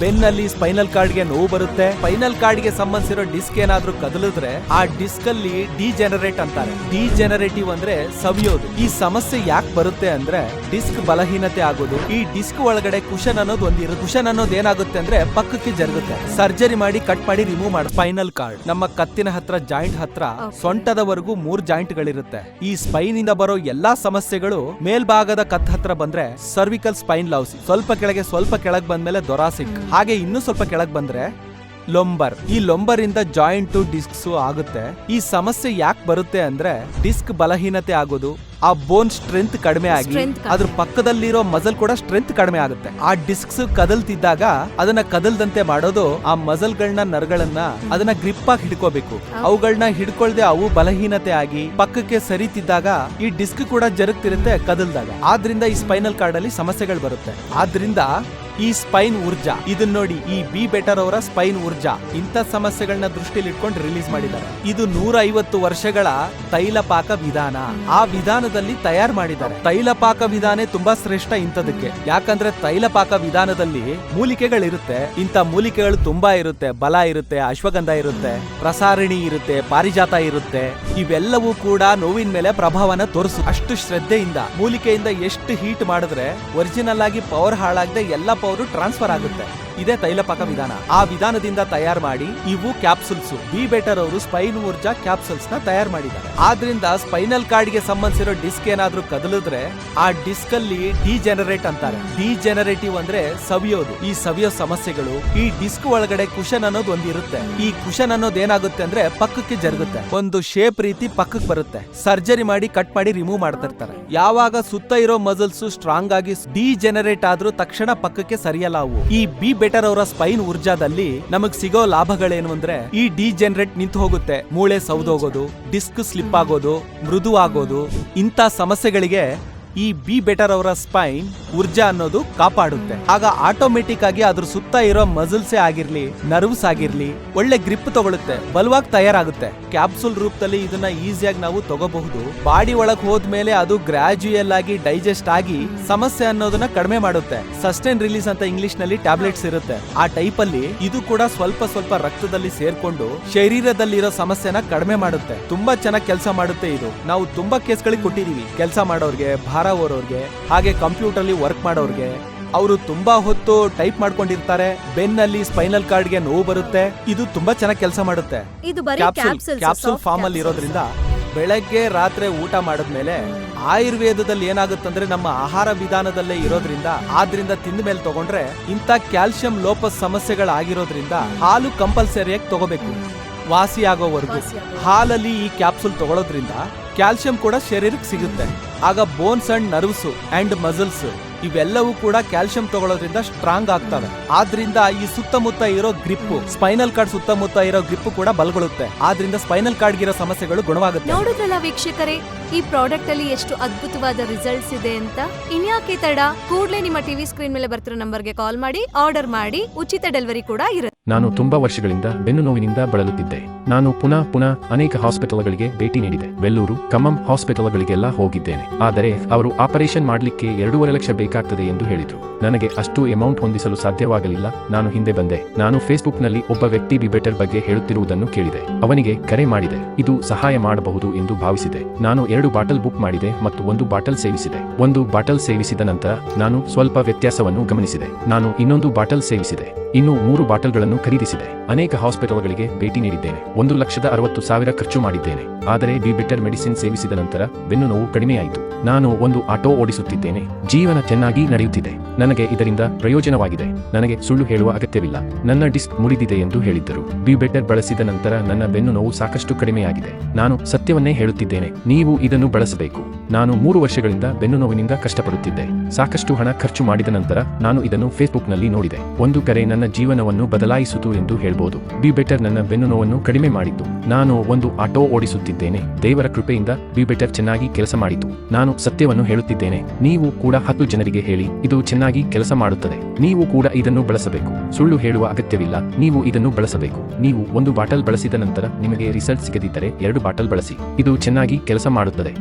ಬೆನ್ನಲ್ಲಿ spinal ಕಾರ್ಡ್ಗೆ ನೋವು ಬರುತ್ತೆ. ಸ್ಪೈನಲ್ ಕಾರ್ಡ್ಗೆ ಸಂಬಂಧಿಸಿರೋ ಡಿಸ್ಕ್ ಏನಾದ್ರೂ ಕದಲಿದ್ರೆ ಆ ಡಿಸ್ಕ್ ಅಲ್ಲಿ ಡಿಜೆನರೇಟ್ ಅಂತಾರೆ. ಡಿಜೆನರೇಟಿವ್ ಅಂದ್ರೆ ಸವಿಯೋದು. ಈ ಸಮಸ್ಯೆ ಯಾಕೆ ಬರುತ್ತೆ ಅಂದ್ರೆ ಡಿಸ್ಕ್ ಬಲಹೀನತೆ ಆಗೋದು. ಈ ಡಿಸ್ಕ್ ಒಳಗಡೆ ಕುಶನ್ ಅನ್ನೋದು ಒಂದಿರುತ್ತೆ. ಕುಶನ್ ಅನ್ನೋದು ಏನಾಗುತ್ತೆ ಅಂದ್ರೆ ಪಕ್ಕಕ್ಕೆ ಜರುಗುತ್ತೆ. ಸರ್ಜರಿ ಮಾಡಿ ಕಟ್ ಮಾಡಿ ರಿಮೂವ್ ಮಾಡಿ ಸ್ಪೈನಲ್ ಕಾರ್ಡ್. ನಮ್ಮ ಕತ್ತಿನ ಹತ್ರ ಜಾಯಿಂಟ್ ಹತ್ರ ಸೊಂಟದವರೆಗೂ ಮೂರ್ ಜಾಯಿಂಟ್ ಗಳಿರುತ್ತೆ ಈ ಸ್ಪೈನ್ ಇಂದ ಬರೋ ಎಲ್ಲಾ ಸಮಸ್ಯೆಗಳು ಮೇಲ್ಭಾಗದ ಕತ್ ಹತ್ರ ಬಂದ್ರೆ ಸರ್ವಿಕಲ್ ಸ್ಪೈನ್ ಲೌಸ್ ಸ್ವಲ್ಪ ಕೆಳಗೆ ಸ್ವಲ್ಪ ಕೆಳಗೆ ಬಂದ್ಮೇಲೆ ದೊರಾಸಿಕ್. ಹಾಗೆ ಇನ್ನೂ ಸ್ವಲ್ಪ ಕೆಳಗೆ ಬಂದ್ರೆ ಲೊಂಬರ್. ಈ ಲೊಂಬರ್ ಇಂದ ಜಾಯಿಂಟ್ ಡಿಸ್ಕ್ಸು ಆಗುತ್ತೆ. ಈ ಸಮಸ್ಯೆ ಯಾಕೆ ಬರುತ್ತೆ ಅಂದ್ರೆ ಡಿಸ್ಕ್ ಬಲಹೀನತೆ ಆಗೋದು ಆ ಬೋನ್ ಸ್ಟ್ರೆಂತ್ ಕಡಿಮೆ ಆಗಿ ಅದ್ರ ಪಕ್ಕದಲ್ಲಿರೋ ಮಸಲ್ ಕೂಡ ಸ್ಟ್ರೆಂತ್ ಕಡಿಮೆ ಆಗುತ್ತೆ. ಆ ಡಿಸ್ಕ್ಸ್ ಕದಲ್ತಿದ್ದಾಗ ಅದನ್ನ ಕದಲ್ದಂತೆ ಮಾಡೋದು ಆ ಮಸಲ್ಗಳನ್ನ ನರಗಳನ್ನ ಅದನ್ನ ಗ್ರಿಪ್ ಆಗಿ ಹಿಡ್ಕೋಬೇಕು. ಅವುಗಳನ್ನ ಹಿಡ್ಕೊಳ್ದೆ ಅವು ಬಲಹೀನತೆ ಆಗಿ ಪಕ್ಕಕ್ಕೆ ಸರಿತಿದ್ದಾಗ ಈ ಡಿಸ್ಕ್ ಕೂಡ ಜರುಗ್ತಿರುತ್ತೆ ಕದಲ್ದಾಗ. ಆದ್ರಿಂದ ಈ ಸ್ಪೈನಲ್ ಕಾರ್ಡ್ ಅಲ್ಲಿ ಸಮಸ್ಯೆಗಳು ಬರುತ್ತೆ. ಆದ್ರಿಂದ ಈ ಸ್ಪೈನ್ ಊರ್ಜಾ. ಇದನ್ನ ನೋಡಿ ಈ ಬಿ ಬೆಟರ್ ಅವರ ಸ್ಪೈನ್ ಊರ್ಜಾ. ಇಂಥ ಸಮಸ್ಯೆಗಳನ್ನ ದೃಷ್ಟಿಲಿ ಇಟ್ಕೊಂಡು ರಿಲೀಸ್ ಮಾಡಿದ್ದಾರೆ. ಇದು ನೂರ ಐವತ್ತು ವರ್ಷಗಳ ತೈಲಪಾಕ ವಿಧಾನ. ಆ ವಿಧಾನದಲ್ಲಿ ತಯಾರು ಮಾಡಿದ್ದಾರೆ. ತೈಲಪಾಕ ವಿಧಾನ ತುಂಬಾ ಶ್ರೇಷ್ಠ ಇಂಥದಕ್ಕೆ. ಯಾಕಂದ್ರೆ ತೈಲಪಾಕ ವಿಧಾನದಲ್ಲಿ ಮೂಲಿಕೆಗಳಿರುತ್ತೆ. ಇಂತ ಮೂಲಿಕೆಗಳು ತುಂಬಾ ಇರುತ್ತೆ. ಬಲ ಇರುತ್ತೆ, ಅಶ್ವಗಂಧ ಇರುತ್ತೆ, ಪ್ರಸಾರಿಣಿ ಇರುತ್ತೆ, ಪಾರಿಜಾತ ಇರುತ್ತೆ. ಇವೆಲ್ಲವೂ ಕೂಡ ನೋವಿನ ಮೇಲೆ ಪ್ರಭಾವನ ತೋರಿಸು ಅಷ್ಟು ಶ್ರದ್ಧೆಯಿಂದ, ಮೂಲಿಕೆಯಿಂದ ಎಷ್ಟು ಹೀಟ್ ಮಾಡಿದ್ರೆ, ಒರಿಜಿನಲ್ ಆಗಿ ಪವರ್ ಹಾಳಾಗದೆ ಎಲ್ಲ ಟ್ರಾನ್ಸ್ಫರ್ ಆಗುತ್ತೆ. ಇದೇ ತೈಲಪಾಕ ವಿಧಾನ. ಆ ವಿಧಾನದಿಂದ ತಯಾರು ಮಾಡಿ ಇವು ಕ್ಯಾಪ್ಸುಲ್ಸ್. ಬಿ ಬೆಟರ್ ಅವರು ಸ್ಪೈನ್ ಊರ್ಜಾ ಕ್ಯಾಪ್ಸುಲ್ಸ್ನ ತಯಾರು ಮಾಡಿದ್ದಾರೆ. ಆದ್ರಿಂದ ಸ್ಪೈನಲ್ ಕಾರ್ಡ್ಗೆ ಸಂಬಂಧಿಸಿರೋ ಡಿಸ್ಕ್ ಏನಾದ್ರೂ ಕದಲಿದ್ರೆ ಆ ಡಿಸ್ಕ್ ಅಲ್ಲಿ ಡಿಜೆನರೇಟ್ ಅಂತಾರೆ. ಡಿಜೆನರೇಟಿವ್ ಅಂದ್ರೆ ಸವಿಯೋದು. ಈ ಸವಿಯೋ ಸಮಸ್ಯೆಗಳು, ಈ ಡಿಸ್ಕ್ ಒಳಗಡೆ ಕುಶನ್ ಅನ್ನೋದು ಒಂದಿರುತ್ತೆ ಈ ಕುಶನ್ ಅನ್ನೋದು ಏನಾಗುತ್ತೆ ಅಂದ್ರೆ ಪಕ್ಕಕ್ಕೆ ಜರುಗುತ್ತೆ. ಒಂದು ಶೇಪ್ ರೀತಿ ಪಕ್ಕಕ್ಕೆ ಬರುತ್ತೆ. ಸರ್ಜರಿ ಮಾಡಿ ಕಟ್ ಮಾಡಿ ರಿಮೂವ್ ಮಾಡ್ತಿರ್ತಾರೆ ಯಾವಾಗ ಸುತ್ತ ಇರೋ ಮಸಲ್ಸ್ ಸ್ಟ್ರಾಂಗ್ ಆಗಿ ಡಿಜೆನರೇಟ್ ಆದ್ರೂ ತಕ್ಷಣ ಪಕ್ಕಕ್ಕೆ ಸರಿಯಲ್ಲ ಈ ಬಿ ಬೆಟರ್ ಅವರ ಸ್ಪೈನ್ ಊರ್ಜಾದಲ್ಲಿ ನಮಗ್ ಸಿಗೋ ಲಾಭಗಳೇನು ಅಂದ್ರೆ ಈ ಡಿಜೆನರೇಟ್ ನಿಂತು ಹೋಗುತ್ತೆ. ಮೂಳೆ ಸೌದೋಗೋದು ಡಿಸ್ಕ್ ಸ್ಲಿಪ್ ಆಗೋದು, ಮೃದು ಆಗೋದು, ಇಂಥ ಸಮಸ್ಯೆಗಳಿಗೆ ಈ ಬಿ ಬೆಟರ್ ಅವರ ಸ್ಪೈನ್ ಊರ್ಜಾ ಅನ್ನೋದು ಕಾಪಾಡುತ್ತೆ. ಆಗ ಆಟೋಮೆಟಿಕ್ ಆಗಿ ಅದ್ರ ಸುತ್ತ ಇರೋ ಮಸಲ್ಸೇ ಆಗಿರ್ಲಿ ನರ್ವ್ಸ್ ಆಗಿರ್ಲಿ, ಒಳ್ಳೆ ಗ್ರಿಪ್ ತಗೊಳುತ್ತೆ, ಬಲವಾಗಿ ತಯಾರಾಗುತ್ತೆ. ಕ್ಯಾಪ್ಸುಲ್ ರೂಪದಲ್ಲಿ ಇದನ್ನ ಈಸಿಯಾಗಿ ನಾವು ತಗೋಬಹುದು. ಬಾಡಿ ಒಳಗ್ ಹೋದ್ಮೇಲೆ ಅದು ಗ್ರಾಜುಯಲ್ ಆಗಿ ಡೈಜೆಸ್ಟ್ ಆಗಿ ಸಮಸ್ಯೆ ಅನ್ನೋದನ್ನ ಕಡಿಮೆ ಮಾಡುತ್ತೆ. ಸಸ್ಟೈನ್ ರಿಲೀಸ್ ಅಂತ ಇಂಗ್ಲಿಷ್ನಲ್ಲಿ ಟ್ಯಾಬ್ಲೆಟ್ಸ್ ಇರುತ್ತೆ. ಆ ಟೈಪ್ ಅಲ್ಲಿ ಇದು ಕೂಡ ಸ್ವಲ್ಪ ಸ್ವಲ್ಪ ರಕ್ತದಲ್ಲಿ ಸೇರ್ಕೊಂಡು ಶರೀರದಲ್ಲಿರೋ ಸಮಸ್ಯೆನ ಕಡಿಮೆ ಮಾಡುತ್ತೆ. ತುಂಬಾ ಚೆನ್ನಾಗಿ ಕೆಲಸ ಮಾಡುತ್ತೆ ಇದು. ನಾವು ತುಂಬಾ ಕೇಸ್ಗಳಿಗೆ ಕೊಟ್ಟಿದೀವಿ. ಕೆಲಸ ಮಾಡೋರ್ಗೆ, ಭಾರ ಹೊರೋರ್ಗೆ ಹಾಗೆ ಕಂಪ್ಯೂಟರ್ ಅಲ್ಲಿ ವರ್ಕ್ ಮಾಡೋರ್ಗೆ ಅವರು ತುಂಬಾ ಹೊತ್ತು ಟೈಪ್ ಮಾಡ್ಕೊಂಡಿರ್ತಾರೆ ಬೆನ್ನಲ್ಲಿ ಸ್ಪೈನಲ್ ಕಾರ್ಡ್ಗೆ ನೋವು ಬರುತ್ತೆ ಇದು ತುಂಬಾ ಚೆನ್ನಾಗಿ ಕೆಲಸ ಮಾಡುತ್ತೆ. ಇದು ಬರೀ ಕ್ಯಾಪ್ಸುಲ್ ಕ್ಯಾಪ್ಸುಲ್ ಫಾರ್ಮ್ ಅಲ್ಲಿ ಇರೋದ್ರಿಂದ ಬೆಳಗ್ಗೆ ರಾತ್ರಿ ಊಟ ಮಾಡಿದ್ಮೇಲೆ ಆಯುರ್ವೇದದಲ್ಲಿ ಏನಾಗುತ್ತಂದ್ರೆ ನಮ್ಮ ಆಹಾರ ವಿಧಾನದಲ್ಲೇ ಇರೋದ್ರಿಂದ ಆದ್ರಿಂದ ತಿಂದ ಮೇಲೆ ತಗೊಂಡ್ರೆ ಇಂಥ ಕ್ಯಾಲ್ಸಿಯಂ ಲೋಪಸ್ ಸಮಸ್ಯೆಗಳಾಗಿರೋದ್ರಿಂದ ಹಾಲು ಕಂಪಲ್ಸರಿಯಾಗಿ ತಗೋಬೇಕು. ವಾಸಿ ಆಗೋವರೆಗೂ. ಹಾಲಲ್ಲಿ ಈ ಕ್ಯಾಪ್ಸುಲ್ ತಗೊಳ್ಳೋದ್ರಿಂದ ಕ್ಯಾಲ್ಸಿಯಂ ಕೂಡ ಶರೀರಕ್ಕೆ ಸಿಗುತ್ತೆ. ಆಗ bones and nerves and muscles ಇವೆಲ್ಲವೂ ಕೂಡ ಕ್ಯಾಲ್ಸಿಯಂ ತಗೊಳ್ಳೋದ್ರಿಂದ ಸ್ಟ್ರಾಂಗ್ ಆಗ್ತವೆ. ಆದ್ರಿಂದ ಈ ಸುತ್ತಮುತ್ತ ಇರೋ ಗ್ರಿಪ್ ಸ್ಪೈನಲ್ ಕಾರ್ಡ್ ಸುತ್ತಮುತ್ತ ಇರೋ ಗ್ರಿಪ್ ಕೂಡ ಬಲಗೊಳ್ಳುತ್ತೆ ಆದ್ರಿಂದ ಸ್ಪೈನಲ್ ಕಾರ್ಡ್ ಇರೋ ಸಮಸ್ಯೆಗಳು ಗುಣವಾಗುತ್ತೆ. ನೋಡಿದ್ರಲ್ಲ ವೀಕ್ಷಕರೇ ಈ ಪ್ರಾಡಕ್ಟ್ ಅಲ್ಲಿ ಎಷ್ಟು ಅದ್ಭುತವಾದ ರಿಸಲ್ಟ್ಸ್ ಇದೆ ಅಂತ? ಇನ್ಯಾಕೆ ತಡ? ಕೂಡಲೇ ನಿಮ್ಮ ಟಿವಿ ಸ್ಕ್ರೀನ್ ಮೇಲೆ ಬರ್ತಿರೋ ನಂಬರ್ಗೆ ಕಾಲ್ ಮಾಡಿ, ಆರ್ಡರ್ ಮಾಡಿ, ಉಚಿತ ಡೆಲಿವರಿ ಕೂಡ ಇರುತ್ತೆ. ನಾನು ತುಂಬಾ ವರ್ಷಗಳಿಂದ ಬೆನ್ನು ನೋವಿನಿಂದ ಬಳಲುತ್ತಿದ್ದೆ. ನಾನು ಪುನಃ ಪುನಃ ಅನೇಕ ಹಾಸ್ಪಿಟಲ್ಗಳಿಗೆ ಭೇಟಿ ನೀಡಿದೆ. ವೆಲ್ಲೂರು, ಖಮ್ಮಂ ಹಾಸ್ಪಿಟಲ್ಗಳಿಗೆಲ್ಲ ಹೋಗಿದ್ದೇನೆ. ಆದರೆ ಅವರು ಆಪರೇಷನ್ ಮಾಡಲಿಕ್ಕೆ ಎರಡೂವರೆ ಲಕ್ಷ ಬೇಕಾಗ್ತದೆ ಎಂದು ಹೇಳಿದ್ರು. ನನಗೆ ಅಷ್ಟು ಅಮೌಂಟ್ ಹೊಂದಿಸಲು ಸಾಧ್ಯವಾಗಲಿಲ್ಲ. ನಾನು ಹಿಂದೆ ಬಂದೆ. ನಾನು ಫೇಸ್ಬುಕ್ನಲ್ಲಿ ಒಬ್ಬ ವ್ಯಕ್ತಿ ಬಿ ಬೆಟರ್ ಬಗ್ಗೆ ಹೇಳುತ್ತಿರುವುದನ್ನು ಕೇಳಿದೆ. ಅವನಿಗೆ ಕರೆ ಮಾಡಿದೆ. ಇದು ಸಹಾಯ ಮಾಡಬಹುದು ಎಂದು ಭಾವಿಸಿದೆ. ನಾನು ಎರಡು ಬಾಟಲ್ ಬುಕ್ ಮಾಡಿದೆ ಮತ್ತು ಒಂದು ಬಾಟಲ್ ಸೇವಿಸಿದೆ. ಒಂದು ಬಾಟಲ್ ಸೇವಿಸಿದ ನಂತರ ನಾನು ಸ್ವಲ್ಪ ವ್ಯತ್ಯಾಸವನ್ನು ಗಮನಿಸಿದೆ. ನಾನು ಇನ್ನೊಂದು ಬಾಟಲ್ ಸೇವಿಸಿದೆ. ಇನ್ನು ಮೂರು ಬಾಟಲ್ಗಳನ್ನು ಖರೀದಿಸಿದೆ. ಅನೇಕ ಹಾಸ್ಪಿಟಲ್ಗಳಿಗೆ ಭೇಟಿ ನೀಡಿದ್ದೇನೆ. ಒಂದು ಲಕ್ಷದ ಅರವತ್ತು ಸಾವಿರ ಖರ್ಚು ಮಾಡಿದ್ದೇನೆ. ಆದರೆ ಬಿ ಬೆಟರ್ ಮೆಡಿಸಿನ್ ಸೇವಿಸಿದ ನಂತರ ಬೆನ್ನು ನೋವು ಕಡಿಮೆಯಾಯಿತು. ನಾನು ಒಂದು ಆಟೋ ಓಡಿಸುತ್ತಿದ್ದೇನೆ. ಜೀವನ ಚೆನ್ನಾಗಿ ನಡೆಯುತ್ತಿದೆ. ನನಗೆ ಇದರಿಂದ ಪ್ರಯೋಜನವಾಗಿದೆ. ನನಗೆ ಸುಳ್ಳು ಹೇಳುವ ಅಗತ್ಯವಿಲ್ಲ. ನನ್ನ ಡಿಸ್ಕ್ ಮುರಿದಿದೆ ಎಂದು ಹೇಳಿದ್ದರು. ಬಿ ಬೆಟರ್ ಬಳಸಿದ ನಂತರ ನನ್ನ ಬೆನ್ನು ನೋವು ಸಾಕಷ್ಟು ಕಡಿಮೆಯಾಗಿದೆ. ನಾನು ಸತ್ಯವನ್ನೇ ಹೇಳುತ್ತಿದ್ದೇನೆ. ನೀವು ಇದನ್ನು ಬಳಸಬೇಕು. ನಾನು ಮೂರು ವರ್ಷಗಳಿಂದ ಬೆನ್ನು ನೋವಿನಿಂದ ಕಷ್ಟಪಡುತ್ತಿದ್ದೆ. ಸಾಕಷ್ಟು ಹಣ ಖರ್ಚು ಮಾಡಿದ ನಂತರ ನಾನು ಇದನ್ನು ಫೇಸ್ಬುಕ್ನಲ್ಲಿ ನೋಡಿದೆ. ಒಂದು ಕರೆ ನನ್ನ ಜೀವನವನ್ನು ಬದಲಾಯಿಸಿತು ಎಂದು ಹೇಳಬಹುದು ಬಿ ಬೆಟರ್ ನನ್ನ ಬೆನ್ನು ನೋವನ್ನು ಕಡಿಮೆ ಮಾಡಿತು. ನಾನು ಒಂದು ಆಟೋ ಓಡಿಸುತ್ತಿದ್ದೇನೆ. ದೇವರ ಕೃಪೆಯಿಂದ ಬಿ ಬೆಟರ್ ಚೆನ್ನಾಗಿ ಕೆಲಸ ಮಾಡಿತು. ನಾನು ಸತ್ಯವನ್ನು ಹೇಳುತ್ತಿದ್ದೇನೆ. ನೀವು ಕೂಡ ಹತ್ತು ಜನರಿಗೆ ಹೇಳಿ, ಇದು ಚೆನ್ನಾಗಿ ಕೆಲಸ ಮಾಡುತ್ತದೆ. ನೀವು ಕೂಡ ಇದನ್ನು ಬಳಸಬೇಕು. ಸುಳ್ಳು ಹೇಳುವ ಅಗತ್ಯವಿಲ್ಲ. ನೀವು ಇದನ್ನು ಬಳಸಬೇಕು. ನೀವು ಒಂದು ಬಾಟಲ್ ಬಳಸಿದ ನಂತರ ನಿಮಗೆ ರಿಸಲ್ಟ್ ಸಿಗದಿದ್ದರೆ ಎರಡು ಬಾಟಲ್ ಬಳಸಿ. ಇದು ಚೆನ್ನಾಗಿ ಕೆಲಸ ಮಾಡುತ್ತದೆ. ಆಗ್ತದೆ